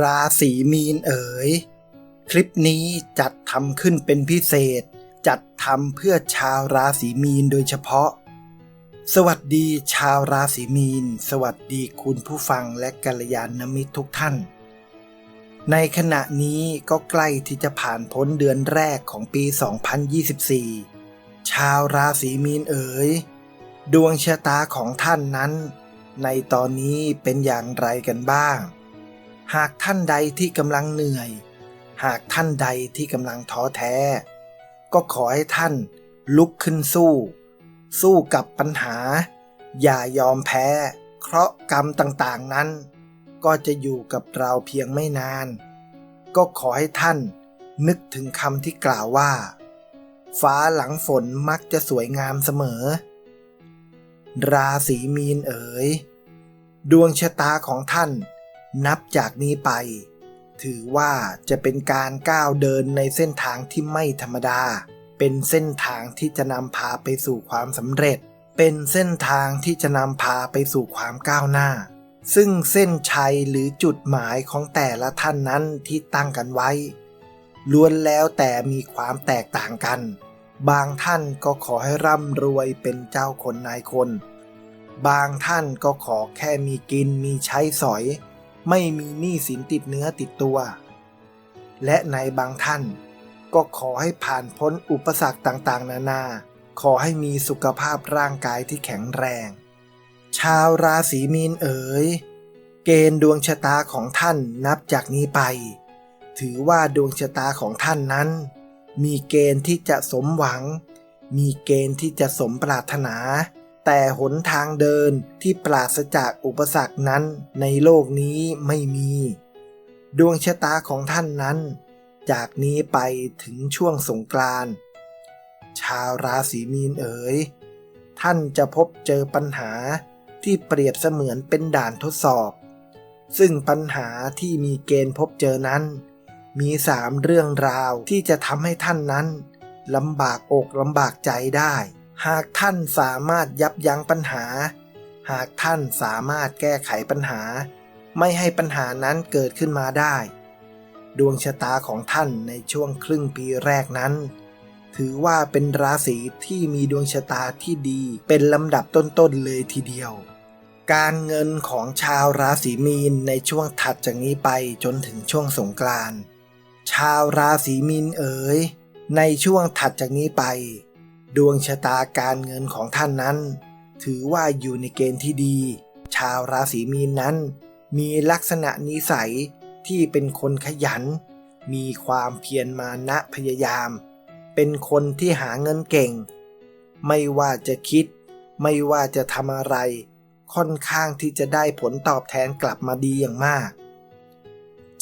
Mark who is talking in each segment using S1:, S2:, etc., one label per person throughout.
S1: ราศีมีนเอ๋ย คลิปนี้จัดทำขึ้นเป็นพิเศษ จัดทำเพื่อชาวราศีมีนโดยเฉพาะ สวัสดีชาวราศีมีน สวัสดีคุณผู้ฟังและกัลยาณมิตรทุกท่าน ในขณะนี้ก็ใกล้ที่จะผ่านพ้นเดือนแรกของปี 2024 ชาวราศีมีนเอ๋ย ดวงชะตาของท่านนั้น ในตอนนี้เป็นอย่างไรกันบ้าง หากท่านใดที่กำลังเหนื่อย หากท่านใดที่กำลังท้อแท้ ก็ขอให้ท่านลุกขึ้นสู้ สู้กับปัญหา อย่ายอมแพ้เคราะห์กรรมต่างๆนั้น ก็จะอยู่กับเราเพียงไม่นาน ก็ขอให้ท่านนึกถึงคำที่กล่าวว่า ฟ้าหลังฝนมักจะสวยงามเสมอ ราศีมีนเอ๋ย ดวงชะตาของท่าน นับจากนี้ไป ถือว่าจะเป็นการก้าวเดินในเส้นทางที่ไม่ธรรมดา เป็นเส้นทางที่จะนำพาไปสู่ความสำเร็จ เป็นเส้นทางที่จะนำพาไปสู่ความก้าวหน้า ซึ่งเส้นชัยหรือจุดหมายของแต่ละท่านนั้นที่ตั้งกันไว้ ล้วนแล้วแต่มีความแตกต่างกัน บางท่านก็ขอให้ร่ำรวยเป็นเจ้าคนนายคน บางท่านก็ขอแค่มีกินมีใช้สอย ไม่มีหนี้สินติดเนื้อติดตัว และในบางท่าน ก็ขอให้ผ่านพ้นอุปสรรคต่างๆ นานา ขอให้มีสุขภาพร่างกายที่แข็งแรง ชาวราศีมีนเอ๋ย เกณฑ์ดวงชะตาของท่านนับจากนี้ไป ถือว่าดวงชะตาของท่านนั้น มีเกณฑ์ที่จะสมหวัง มีเกณฑ์ที่จะสมปรารถนา แต่หนทางเดินที่ปราศจากอุปสรรคนั้นในโลกนี้ไม่มี ดวงชะตาของท่านนั้น จากนี้ไปถึงช่วงสงกรานต์ชาวราศีมีนเอ๋ย ท่านจะพบเจอปัญหาที่เปรียบเสมือนเป็นด่านทดสอบ ซึ่งปัญหาที่มีเกณฑ์พบเจอนั้น มีสามเรื่องราวที่จะทำให้ท่านนั้นลำบากอกลำบากใจได้ หากท่านสามารถยับยั้งปัญหา หากท่านสามารถแก้ไขปัญหา ไม่ให้ปัญหานั้นเกิดขึ้นมาได้ ดวงชะตาของท่านในช่วงครึ่งปีแรกนั้น ถือว่าเป็นราศีที่มีดวงชะตาที่ดีเป็นลำดับต้นๆเลยทีเดียว การเงินของชาวราศีมีนในช่วงถัดจากนี้ไปจนถึงช่วงสงกรานต์ชาวราศีมีนเอ๋ยในช่วงถัดจากนี้ไป ดวงชะตาการเงินของท่านนั้น ถือว่าอยู่ในเกณฑ์ที่ดี ชาวราศีมีนนั้น มีลักษณะนิสัยที่เป็นคนขยัน มีความเพียรมานะพยายาม เป็นคนที่หาเงินเก่ง ไม่ว่าจะคิด ไม่ว่าจะทำอะไร ค่อนข้างที่จะได้ผลตอบแทนกลับมาดีอย่างมาก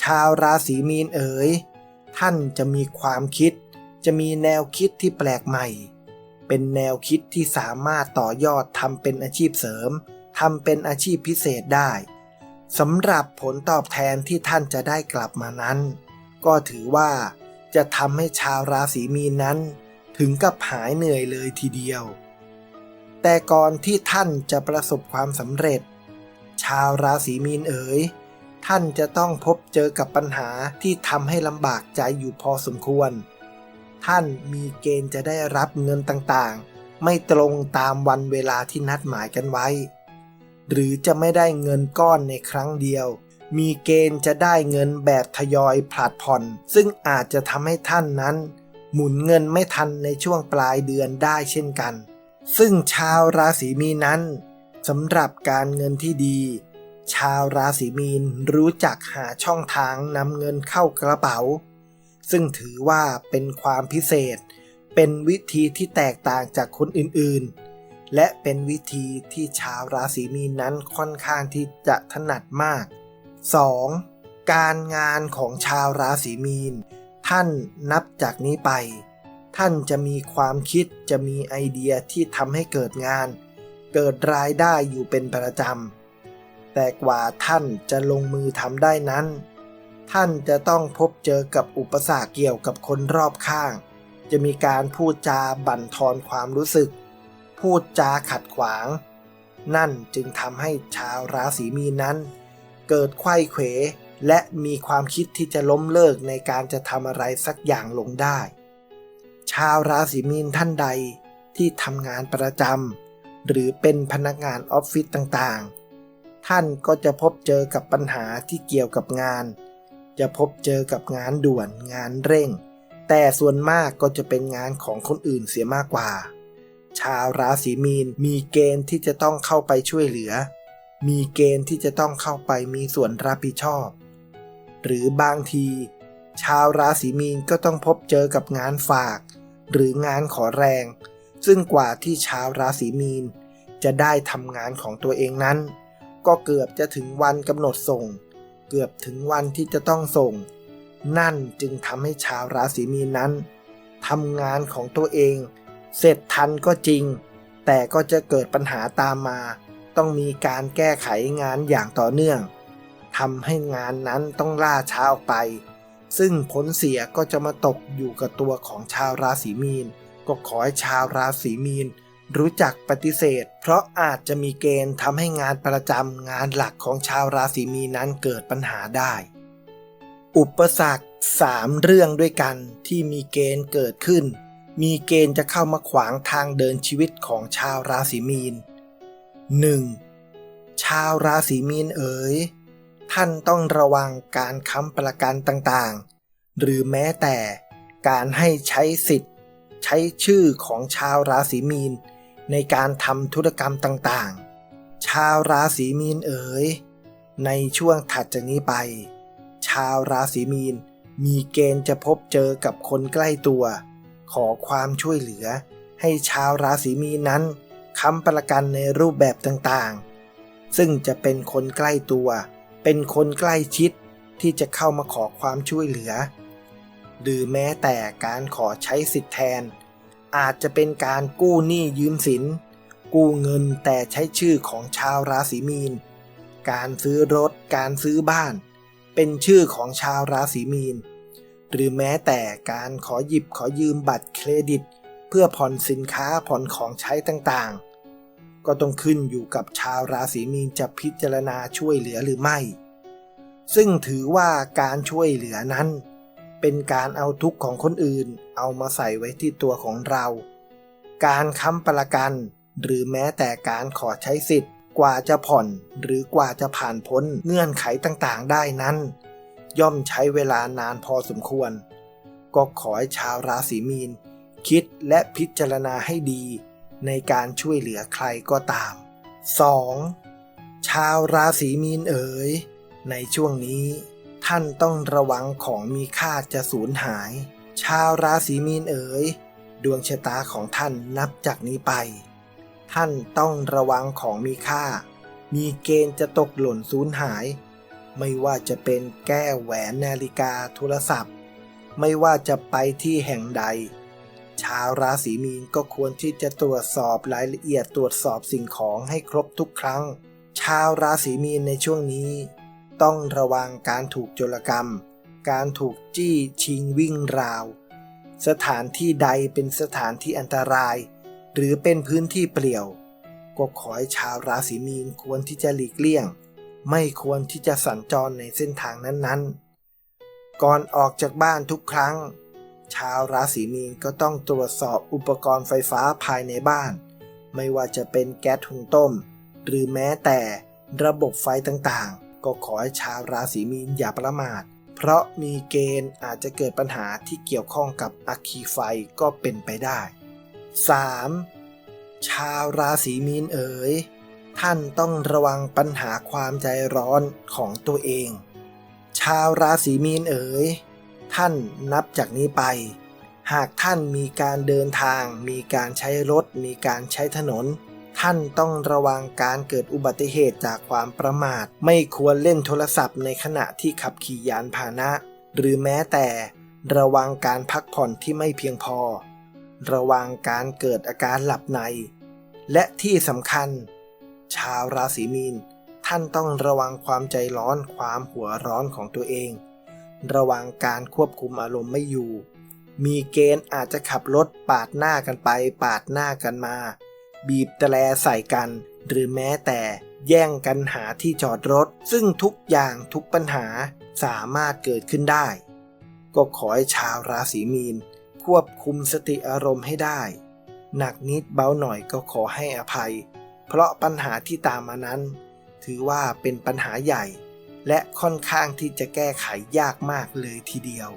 S1: ชาวราศีมีนเอ๋ยท่านจะมีความคิด จะมีแนวคิดที่แปลกใหม่ เป็นแนวคิดที่สามารถต่อยอดทำเป็นอาชีพเสริมทำเป็นอาชีพพิเศษได้สำหรับผลตอบแทนที่ท่านจะได้กลับมานั้น ก็ถือว่าจะทำให้ชาวราศีมีนนั้น ถึงกับหายเหนื่อยเลยทีเดียว แต่ก่อนที่ท่านจะประสบความสำเร็จ ชาวราศีมีนเอ๋ยท่านจะต้องพบเจอกับปัญหาที่ทำให้ลำบากใจอยู่พอสมควร ท่านมีเกณฑ์จะได้รับเงินต่างๆ ไม่ตรงตามวันเวลาที่นัดหมายกันไว้ หรือจะไม่ได้เงินก้อนในครั้งเดียว มีเกณฑ์จะได้เงินแบบทยอยผลัดผ่อน ซึ่งอาจจะทำให้ท่านนั้น หมุนเงินไม่ทันในช่วงปลายเดือนได้เช่นกัน ซึ่งชาวราศีมีนนั้นสำหรับการเงินที่ดี ชาวราศีมีนรู้จักหาช่องทางนำเงินเข้ากระเป๋า ซึ่งถือว่าเป็นความพิเศษ เป็นวิธีที่แตกต่างจากคนอื่นๆ และเป็นวิธีที่ชาวราศีมีนนั้นค่อนข้างที่จะถนัดมาก 2. การงานของชาวราศีมีน ท่านนับจากนี้ไป ท่านจะมีความคิดจะมีไอเดียที่ทำให้เกิดงาน เกิดรายได้อยู่เป็นประจำแต่กว่าท่านจะลงมือทำได้นั้น ท่านจะต้องพบเจอกับอุปสรรคเกี่ยวกับคนรอบข้าง จะมีการพูดจาบั่นทอนความรู้สึก พูดจาขัดขวาง นั่นจึงทำให้ชาวราศีมีนนั้น เกิดไข้เขวและมีความคิดที่จะล้มเลิกในการจะทำอะไรสักอย่างลงได้ ชาวราศีมีนท่านใดที่ทำงานประจำหรือเป็นพนักงานออฟฟิศต่างๆ ท่านก็จะพบเจอกับปัญหาที่เกี่ยวกับงาน จะพบเจอกับงานด่วนงานเร่ง แต่ส่วนมากก็จะเป็นงานของคนอื่นเสียมากกว่า ชาวราศีมีนมีเกณฑ์ที่จะต้องเข้าไปช่วยเหลือ มีเกณฑ์ที่จะต้องเข้าไปมีส่วนรับผิดชอบ หรือบางที ชาวราศีมีนก็ต้องพบเจอกับงานฝาก หรืองานขอแรง ซึ่งกว่าที่ชาวราศีมีนจะได้ทำงานของตัวเองนั้น ก็เกือบจะถึงวันกำหนดส่ง เกือบถึงวันที่จะต้องส่ง นั่นจึงทำให้ชาวราศีมีนนั้นทำงานของตัวเอง เสร็จทันก็จริง แต่ก็จะเกิดปัญหาตามมา ต้องมีการแก้ไขงานอย่างต่อเนื่องทำให้งานนั้นต้องล่าช้าออกไป ซึ่งผลเสียก็จะมาตกอยู่กับตัวของชาวราศีมีน ก็ขอให้ชาวราศีมีน รู้จักปฏิเสธ เพราะอาจจะมีเกณฑ์ทำให้งานประจำงานหลักของชาวราศีมีนั้นเกิดปัญหาได้ อุปสรรคสามเรื่องด้วยกันที่มีเกณฑ์เกิดขึ้น มีเกณฑ์จะเข้ามาขวางทางเดินชีวิตของชาวราศีมีน 1. ชาวราศีมีนเอ๋ยท่านต้องระวังการค้ำประกันต่างๆ หรือแม้แต่การให้ใช้สิทธิ์ ใช้ชื่อของชาวราศีมีน ในการทำธุรกรรมต่างๆ ชาวราศีมีนเอ๋ย ในช่วงถัดจากนี้ไป ชาวราศีมีนมีเกณฑ์จะพบเจอกับคนใกล้ตัว ขอความช่วยเหลือ ให้ชาวราศีมีนนั้นค้ำประกันในรูปแบบต่างๆ ซึ่งจะเป็นคนใกล้ตัว เป็นคนใกล้ชิดที่จะเข้ามาขอความช่วยเหลือ หรือแม้แต่การขอใช้สิทธิแทน อาจจะเป็นการกู้หนี้ยืมสิน กู้เงินแต่ใช้ชื่อของชาวราศีมีน การซื้อรถ การซื้อบ้าน เป็นชื่อของชาวราศีมีน หรือแม้แต่การขอหยิบขอยืมบัตรเครดิต เพื่อผ่อนสินค้าผ่อนของใช้ต่างๆ ก็ต้องขึ้นอยู่กับชาวราศีมีนจะพิจารณาช่วยเหลือหรือไม่ ซึ่งถือว่าการช่วยเหลือนั้น เป็นการเอาทุกข์ของคนอื่น เอามาใส่ไว้ที่ตัวของเรา การค้ำประกัน หรือแม้แต่การขอใช้สิทธิ์ กว่าจะผ่อน หรือกว่าจะผ่านพ้นเงื่อนไขต่างๆ ได้นั้น ย่อมใช้เวลานานพอสมควร ก็ขอให้ชาวราศีมีน คิดและพิจารณาให้ดี ในการช่วยเหลือใครก็ตาม 2. ชาวราศีมีนเอ๋ยในช่วงนี้ ท่านต้องระวังของมีค่าจะสูญหาย ชาวราศีมีนเอ๋ย ดวงชะตาของท่านนับจากนี้ไป ท่านต้องระวังของมีค่า มีเกณฑ์จะตกหล่นสูญหาย ไม่ว่าจะเป็นแก้วแหวนนาฬิกาโทรศัพท์ ไม่ว่าจะไปที่แห่งใด ชาวราศีมีนก็ควรที่จะตรวจสอบรายละเอียดตรวจสอบสิ่งของให้ครบทุกครั้ง ชาวราศีมีนในช่วงนี้ ต้องระวังการถูกโจรกรรม การถูกจี้ชิงวิ่งราว สถานที่ใดเป็นสถานที่อันตราย หรือเป็นพื้นที่เปลี่ยว ก็ขอให้ชาวราศีมีนควรที่จะหลีกเลี่ยง ไม่ควรที่จะสัญจรในเส้นทางนั้นๆ ก่อนออกจากบ้านทุกครั้ง ชาวราศีมีนก็ต้องตรวจสอบอุปกรณ์ไฟฟ้าภายในบ้าน ไม่ว่าจะเป็นแก๊สหุงต้ม หรือแม้แต่ระบบไฟต่างๆ ก็ขอให้ชาวราศีมีนอย่าประมาท เพราะมีเกณฑ์อาจจะเกิดปัญหาที่เกี่ยวข้องกับอัคคีไฟก็เป็นไปได้ 3. ชาวราศีมีนเอ๋ยท่านต้องระวังปัญหาความใจร้อนของตัวเอง ชาวราศีมีนเอ๋ยท่านนับจากนี้ไป หากท่านมีการเดินทาง มีการใช้รถ มีการใช้ถนน ท่านต้องระวังการเกิดอุบัติเหตุจากความประมาท ไม่ควรเล่นโทรศัพท์ในขณะที่ขับขี่ยานพาหนะ หรือแม้แต่ ระวังการพักผ่อนที่ไม่เพียงพอ ระวังการเกิดอาการหลับใน และที่สำคัญ ชาวราศีมีน ท่านต้องระวังความใจร้อนความหัวร้อนของตัวเอง ระวังการควบคุมอารมณ์ไม่อยู่ มีเกณฑ์อาจจะขับรถปาดหน้ากันไป ปาดหน้ากันมา บีบแตรใส่กัน หรือแม้แต่แย่งกันหาที่จอดรถ ซึ่งทุกอย่างทุกปัญหาสามารถเกิดขึ้นได้ ก็ขอให้ชาวราศีมีน ควบคุมสติอารมณ์ให้ได้ หนักนิดเบาหน่อยก็ขอให้อภัย เพราะปัญหาที่ตามมานั้น ถือว่าเป็นปัญหาใหญ่ และค่อนข้างที่จะแก้ไขยากมากเลยทีเดียว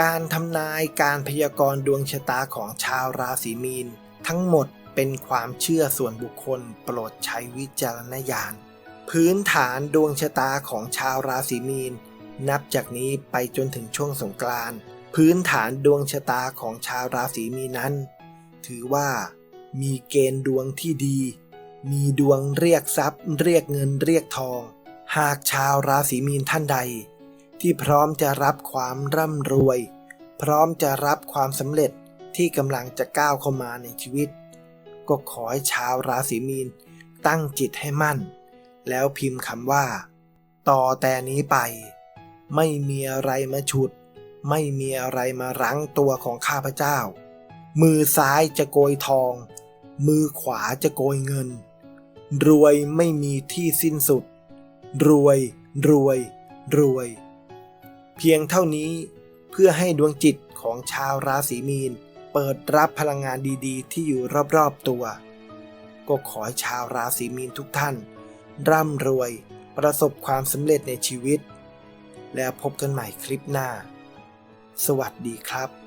S1: การทำนายการพยากรณ์ดวงชะตาของชาวราศีมีน ทั้งหมด เป็นความเชื่อส่วนบุคคลโปรดใช้วิจารณญาณ พื้นฐานดวงชะตาของชาวราศีมีน นับจากนี้ไปจนถึงช่วงสงกรานต์พื้นฐานดวงชะตาของชาวราศีมีนนั้น ถือว่ามีเกณฑ์ดวงที่ดี มีดวงเรียกทรัพย์ เรียกเงินเรียกทอง หากชาวราศีมีนท่านใด ที่พร้อมจะรับความร่ำรวย พร้อมจะรับความสำเร็จที่กำลังจะก้าวเข้ามาในชีวิต ก็ขอให้ชาวราศีมีนตั้งจิตให้มั่น แล้วพิมพ์คำว่า ต่อแต่นี้ไป ไม่มีอะไรมาฉุด ไม่มีอะไรมารั้งตัวของข้าพเจ้า มือซ้ายจะโกยทอง มือขวาจะโกยเงิน รวยไม่มีที่สิ้นสุด รวยรวยรวย เพียงเท่านี้เพื่อให้ดวงจิตของชาวราศีมีน เปิดรับพลังงานดีๆ ที่อยู่รอบๆตัว ก็ขอให้ชาวราศีมีนทุกท่าน ร่ำรวยประสบความสำเร็จในชีวิต แล้วพบกันใหม่คลิปหน้า สวัสดีครับ